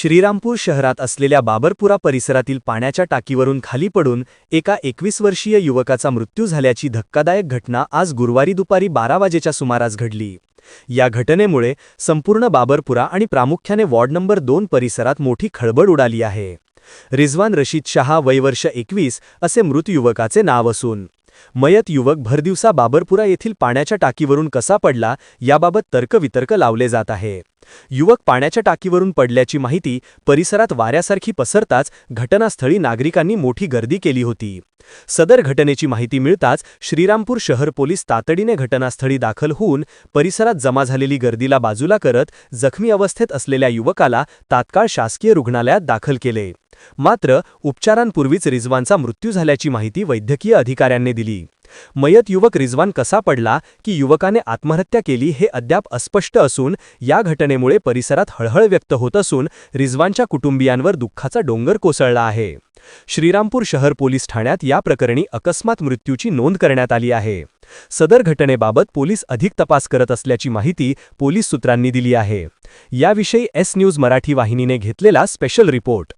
श्रीरामपूर शहरात असलेल्या बाबरपुरा परिसरातील पाण्याच्या टाकीवरून खाली पडून एका एकवीस वर्षीय युवकाचा मृत्यू झाल्याची धक्कादायक घटना आज गुरुवारी दुपारी बारा वाजेच्या सुमारास घडली. या घटनेमुळे संपूर्ण बाबरपुरा आणि प्रामुख्याने वॉर्ड नंबर दोन परिसरात मोठी खळबळ उडाली आहे. रिझवान रशीद शहा वयवर्ष एकवीस असे मृत युवकाचे नाव असून मयत युवक भरदिवसा बाबरपुरा येथील पाण्याच्या टाकीवरून कसा पडला याबाबत तर्कवितर्क लावले जात आहे. युवक पाण्याच्या टाकीवरून पडल्याची माहिती परिसरात वाऱ्यासारखी पसरताच घटनास्थळी नागरिकांनी मोठी गर्दी केली होती. सदर घटनेची माहिती मिळताच श्रीरामपूर शहर पोलीस तातडीने घटनास्थळी दाखल होऊन परिसरात जमा झालेली गर्दीला बाजूला करत जखमी अवस्थेत असलेल्या युवकाला तात्काळ शासकीय रुग्णालयात दाखल केले. मात्र उपचारांपूर्वीच रिझवानचा मृत्यू झाल्याची माहिती वैद्यकीय अधिकाऱ्यांनी दिली. मयत युवक रिझवान कसा पडला की युवकाने आत्महत्या केली हे अद्याप अस्पष्ट असून या घटनेमुळे परिसरात हळहळ व्यक्त होत असून रिझवानच्या कुटुंबियांवर दुःखाचा डोंगर कोसळला आहे. श्रीरामपूर शहर पोलीस ठाण्यात या प्रकरणी अकस्मात मृत्यूची नोंद करण्यात आली आहे. सदर घटनेबाबत पोलीस अधिक तपास करत असल्याची माहिती पोलीस सूत्रांनी दिली आहे. याविषयी एस न्यूज मराठी वाहिनीने घेतलेला स्पेशल रिपोर्ट.